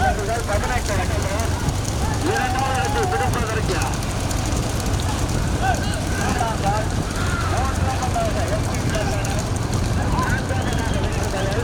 பதினெட்டு பதினெட்டு வண்டிகள் இரண்டாவது இடத்தை பிடிப்பதற்கு மூன்றாம் நாள் மூன்றாவதாக எஸ்பி கல்லணன் நான்காவதாக வெற்றிகளை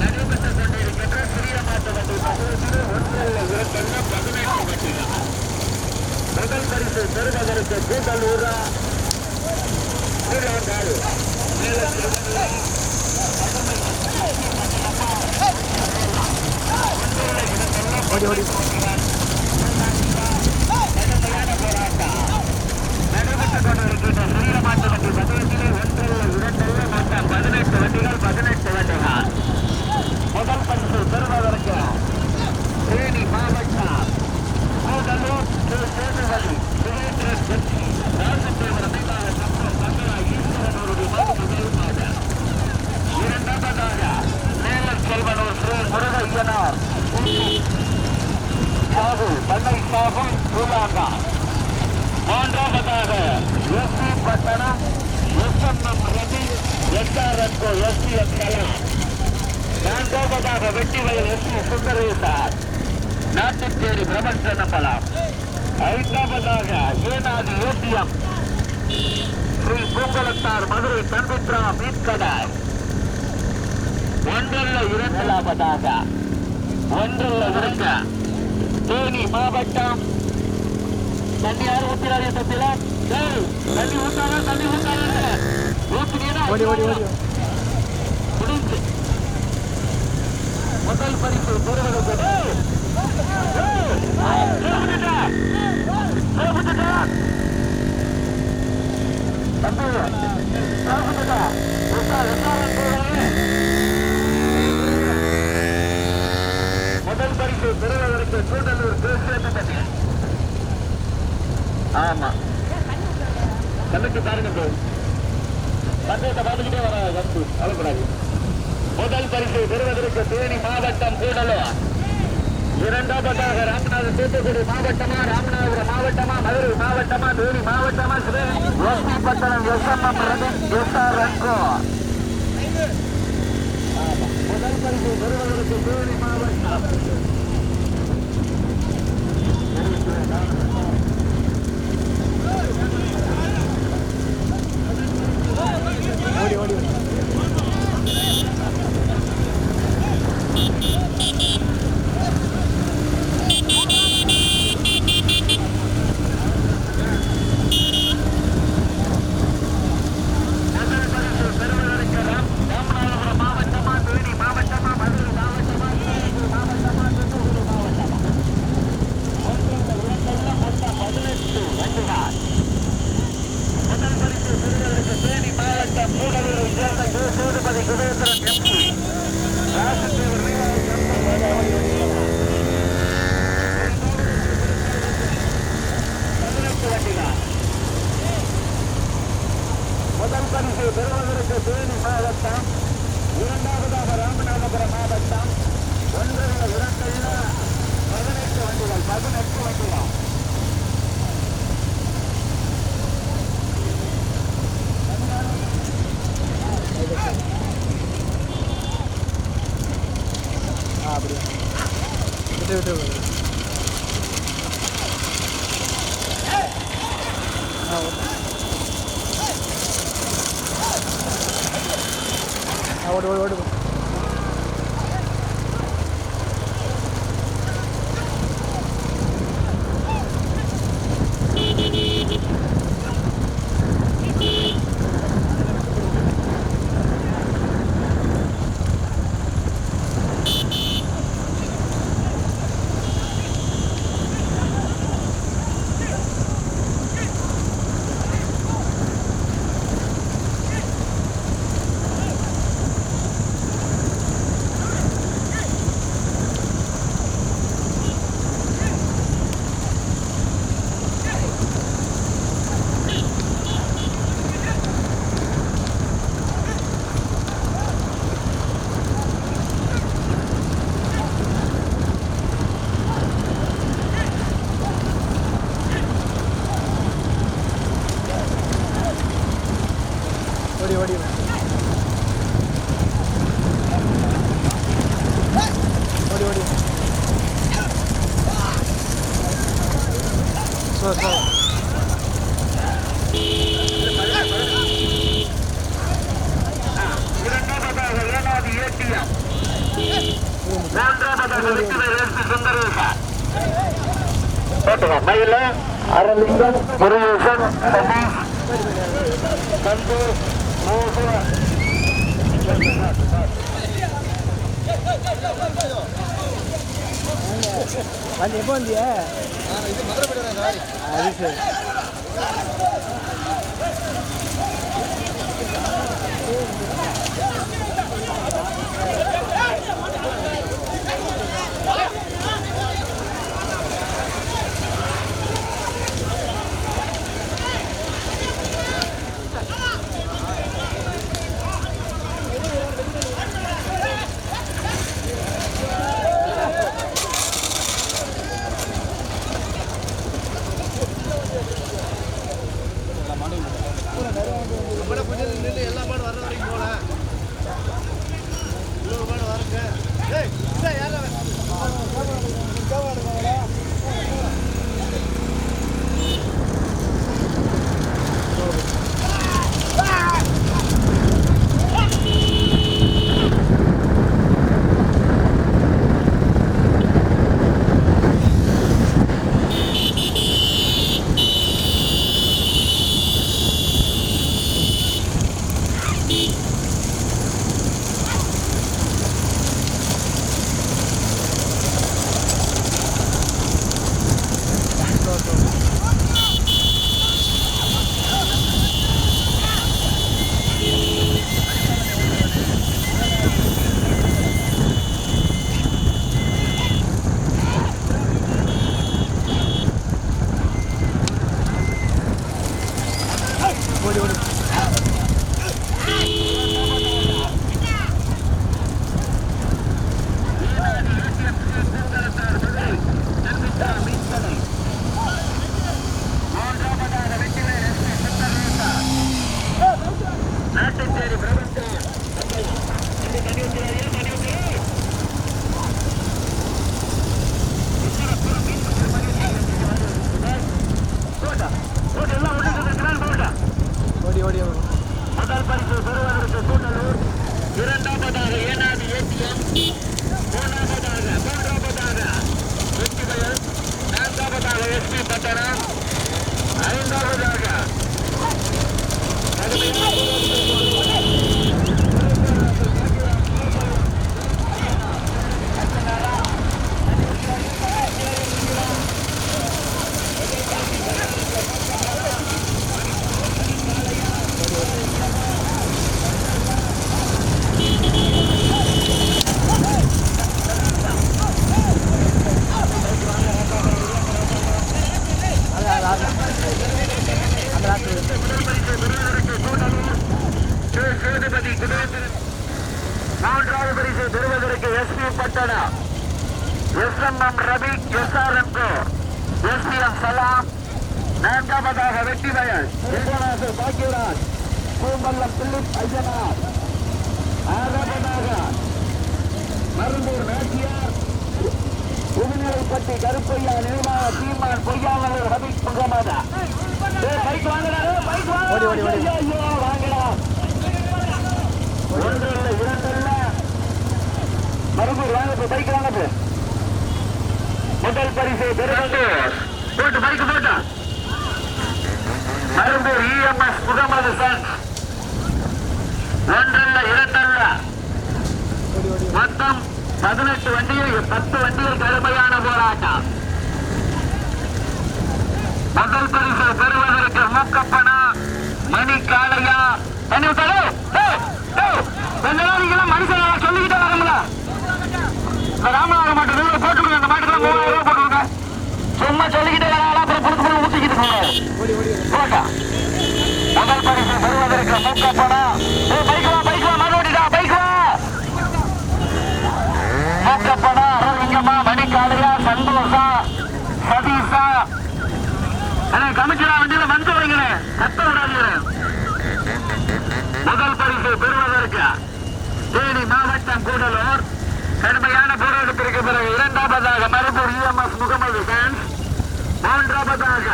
நடைபெற்று கொண்டிருக்கின்ற சிறிய மாட்டு வண்டி பகுதியில் ஒன்றில் இரண்டல்ல பதினெட்டு வண்டிகள் முதல் பரிசு பெறுவதற்கு கூட்டலூரா ஸ்ரீலங்காடு ஓடி ஓடி. நடைபெற்றுக் கொண்டிருக்கின்ற சிறிய மாட்டு வண்டி பகுதியிலே ஒன்றில் இரண்டல்ல மொத்தம் பதினெட்டு வண்டிகள் முதல் பரிசு பெறுவதற்கு தேனி மாவட்டம் கூடலூர் திரு சேதுபதி சுரேந்திரன் வெற்றி ராஜதேவர் மேலாக சட்டம் மங்களா ஈஸ்வரனுடைய மருத்துவ மாவட்டம் இரண்டாவதாக மேலர் செல்வனூர் ஸ்ரீ முருகையனார் சாகு பண்ணை சாகு சூலாங்கா மூன்றாவதாக எஸ்பி பட்டணம் எஸ்எம்எம் ரவி எஸ்ஆர்என்கோ எஸ்பிஎம் கலா நான்காவதாக வெட்டிவயல் எஸ்பி சுந்தரேசார் நாட்டுச்சேரி பிரமச்சனப்பலம் ஐந்தாவதாக ஏனாதி ஏடிஎம் ஸ்ரீ பூங்கலத்தார் மதுரை தம்பித்ரா மீன்கடை ஒன்றில் இரண்டாவதாக ஒன்றில் இருக்க தேனி மாவட்டம் தண்ணி யாரும் ஊத்திராதே தப்பில தண்ணி ஊத்தாத தண்ணி ஊத்தாத ஊத்துனீங்கன்னா ஓடி ஓடி ஓடி முடிஞ்சு முதல் பரிசு பெறுவதற்கு முதல் பரிசு பெறுவதற்கு கூடலூர் ஆமா. கண்ணுக்கு பாருங்க பந்தயத்தை பார்த்துக்கிட்டே வர வந்து அழக்கூடாது முதல் பரிசு பெறுவதற்கு தேனி மாவட்டம் கூடலூர். இரண்டாவதாக ராமநாத தூத்துக்குடி மாவட்டமா ராமநாதபுரம் மாவட்டமா மதுரை மாவட்டமா Theni மாவட்டமா SP Pattanam S M M S R Rango முதல் பரிசு பெறுவதற்கு தேனி மாவட்டம். ஓடி ஓடி ஓடி முதல் பரிசு பெறுவதற்கு ராம்- ராமநாதபுரம் மாவட்டமா தேனி மாவட்டமா மதுரை மாவட்டமா சிவகங்கை மாவட்டமா தூத்துக்குடி மாவட்டமா ஒன்றில் இரண்டல்ல மொத்தம் பதினெட்டு வண்டிகள் முதல் பரிசு பெறுவதற்கு தேனி மாவட்டம் கூடலூரை சேர்ந்த கே. சேதுபதி 对不对？மயில அரலிங்கம் முருகேசன் சதீஷ். மோகன் வந்து எப்போ வந்திய? அது சரி. ஓடி ஓடி ஓடி வரும் முதல் பரிசு பெறுவதற்கு கூட்டலூர். இரண்டாவதாக ஏனாதி ஏடிஎம் மூன்றாவதாக மூன்றாவதாக வெற்றி பெயர் நான்காவதாக எஸ்பி பட்டணம். ஐந்தாவதாக அது அது அது அந்த ராத்திரி திரு சேதுபதி குணேந்திரன் மூன்றாவது பரிசு பெறுவதற்கு SP Pattana S M M Ravi S R M கோ நான்காவதாக வெற்றி விஸ்வநாதர் பாக்கியராஜ் பூம்பல்லம் பிலிப் ஐயனார். ஆறாவதாக மருந்தூர் நாச்சியார். புதுநிலைப்பட்டி கருப்பையா நிர்வாக சீமான் பொய்யாளர் ரபிக் முகமதா. பைக். ஐயோ வாங்கடா ஒன்று இல்லை இரண்டு இல்லை மருந்தூர் வாங்க பைக் வாங்க முதல் பரிசு பெறுவது போட்டு பைக் போட்டா மருந்தூர் இஎம்எஸ் முகமது ஒன்றல்ல இரண்டல்ல மொத்தம் பதினெட்டு வண்டிகள் பத்து வண்டிகள் கடுமையான போராட்டம். முதல் பரிசு பெறுவதற்கு மூக்கப்பனா மணி காளையா. தண்ணி மனுஷன் சொல்லிக்கிட்டே வரமுல. ராமநாதன் மாட்டு நூறு போட்டுருங்க அந்த மாட்டுக்கெல்லாம் மூவாயிரம் ரூபாய் போட்டுருங்க சும்மா சொல்லிக்கிட்டே வராங்களா அப்புறம் புடுத்து புடுத்து ஊத்திக்கிட்டு போங்க போட்டா. முதல் பரிசு பெறுவதற்கு மூக்கப்பனா பைக் வா பைக் வா மாடு ஓட்டிடா பைக் வா. மூக்கப்பனா அரவிங்கம்மா மணிக்காளையா சந்தோஷா சதீஷா. அண்ணா கமிச்சரா வண்டியில வந்து வைங்களே கத்த விடாதீங்க. முதல் பரிசு பெறுவதற்கு தேனி மாவட்டம் கூடலூர். கடுமையான போராட்டத்திற்கு பிறகு இரண்டாவதாக மருப்பூர் இஎம்எஸ் முகமது சான்ஸ் மூன்றாவதாக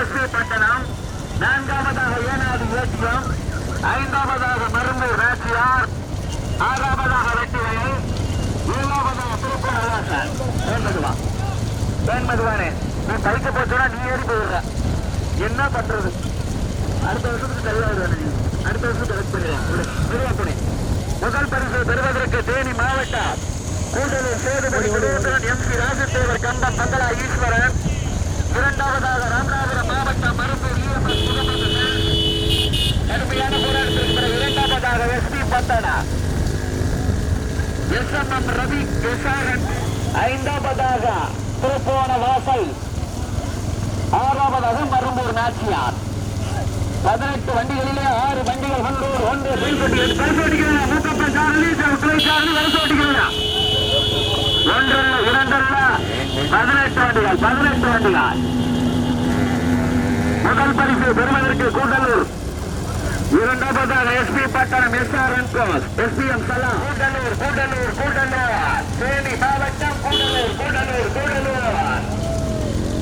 எஸ்பி பட்டணம். நான்காவதாக ஏனாடு ஏற்றியம் ஐந்தாவதாக மருந்து ராஜியார் ஆறாவதாக வெட்டிவயல் ஏழாவதாக திருப்பூர் அவகாசம் வேண்மதுவா வேண்மதுவானே நீ பைக்க போச்சுன்னா நீ ஏறி போயிடுற. என்ன பண்றது? அடுத்த வருஷத்துக்கு தெளிவாயிடுவேன் நீ அடுத்த வருஷத்துக்கு வெட். பண்ணிடுவேன் விளையாட்டுனே முதல் பரிசு பெறுவதற்கு தேனி மாவட்ட கூட்டணி சேதுபதி எம் சி ராஜசேகர் கம்பம் மங்களா ஈஸ்வரன். பந்தனா எஸ் எம் எம் ரவி ஐந்தாவதாக திருப்போண வாசல் ஆறாவதாக மரும்பூர் நாச்சியார் பதினெட்டு வண்டிகளிலே ஆறு வண்டிகள் ஒன்று ஒன்றல்ல இரண்டல்ல பதினெட்டு வண்டிகள் பதினெட்டு வண்டிகள் முதல் பரிசு பெறுவதற்கு கூட்டலூர் இரண்டாவதாக எஸ்பி பட்டணம் எஸ்ஆர்என் என்கோஸ் எஸ்பிஎம் சலாம். கூடலூர் கூடலூர் கூடலூர். தேனி மாவட்டம் கூடலூர் கூடலூர் கூடலூர்.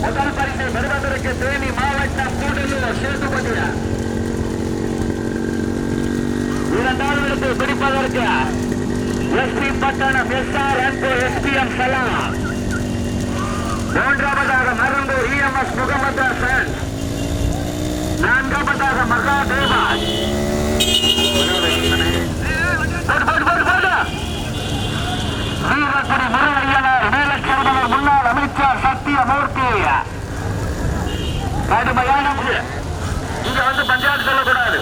முதல் பரிசை பெறுவதற்கு தேனி மாவட்டம் கூடலூர் சேதுபதியா. இரண்டாவது பிடிப்பதற்கு எஸ்பி பட்டணம் எஸ்ஆர் என்கோ எஸ்பிஎம் சலாம் மூன்றாவதாக மருந்தூர் இஎம்எஸ் முகமது ஹசன் நான்காவதாக மகா தேவாஸ் வீரக்குடி முருகையனர் நீலச்செல்வனர் முன்னாள் அமைச்சர் சத்தியமூர்த்தி கடுமையான இங்க வந்து பஞ்சாயத்து சொல்லக்கூடாது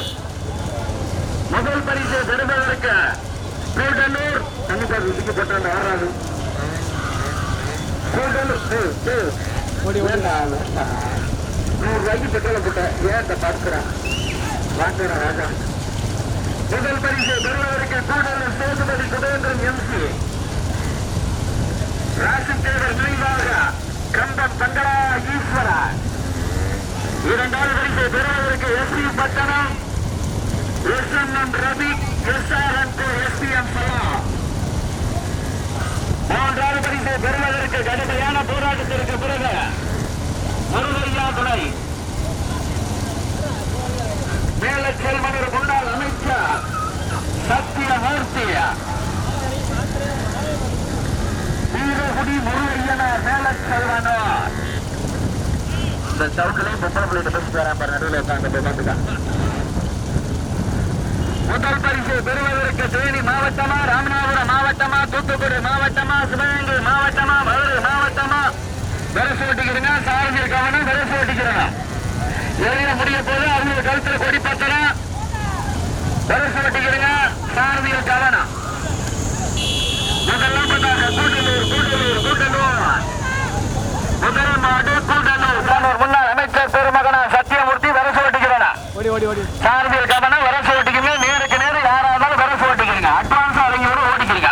முதல் பரிசு பெறுவதற்கு கூட்டலூர் கண்டிப்பாக விதிக்கு போட்டாங்க ஆறாது கூட்டலூர் ஏய், ஏய். நூறு ரூபாய்க்கு பெட்ரோல் போட்டேன் ஏன் பார்க்கிறேன் வாங்குற ராஜா முதல் பரிசு பெறுவதற்கு கூடலூர் சேதுபதி சுதேந்திரன் எம்சி ராசித்தேவர் நினைவாக கம்பம் தங்கரா ஈஸ்வரா இரண்டாவது வரிசை பெறுவதற்கு S SP Pattanam. S M M Ravi S R M S P M சலா மூன்றாவது வரிசை பெறுவதற்கு கடுமையான போராட்டத்திற்கு பிறகு முருகையா துணை மேலச்செல்வனர் முன்னாள் அமைச்சர் சத்தியமூர்த்தி வீரகுடி முருகையனார் மேலச்செல்வனார் இந்த சவுக்கிலையும் பொம்பளை பிள்ளைகிட்ட பஸ் வரேன் பாரு நடுவில் உட்காந்து பார்த்துக்கான் முதல் பரிசு பெறுவதற்கு தேனி மாவட்டமா ராமநாதபுரம் மாவட்டமா தூத்துக்குடி மாவட்டமா சிவகங்கை மாவட்டமா மதுரை மாவட்டமா பெருசு ஓட்டிக்கிறீங்க சாரதியர் கவனம் பெருசு ஓட்டிக்கிறீங்க எளிய முடிய போது அவங்க கழுத்துல கொடி பத்தலாம் பெருசு ஓட்டிக்கிறீங்க சாரதியர் கவனம் முதல்ல பார்த்தாங்க கூட்டலூர் கூட்டலூர் கூட்டலூர் முதல் மாடு கூட்டலூர் கூட்டலூர் முன்னாள் பெருமகனா சத்தியமூர்த்தி பெருசு ஓட்டிக்கிறேன் ஓடி ஓடி ஓடி. சாரதியல் கவனம் வரசு ஓட்டிக்கங்க நேருக்கு நேரம் யாரா இருந்தாலும் வரசு ஓட்டிக்கிறீங்க அட்வான்ஸ் அவங்க ஓட்டிக்கிறீங்க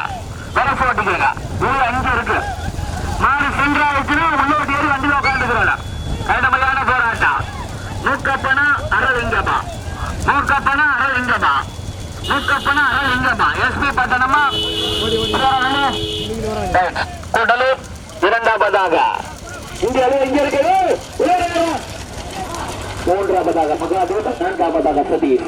வரசு ஓட்டிக்கிறீங்க உள்ள அஞ்சு இருக்கு. மாடு சென்றாயிடுச்சுன்னா உள்ள ஓட்டி ஏறி வண்டியில் உட்காந்துக்கிறோம் கடுமையான போராட்டம் மூக்கப்பனா அரலிங்கமா மூக்கப்பனா அரலிங்கமா மூக்கப்பனா அரலிங்கமா எஸ்பி பட்டணமா? கூடலூர் இரண்டாவதாக. இந்தியாவில் இங்க இருக்குது மூன்றாவதாக மகாதேவன் நான்காவதாக சதீஷ்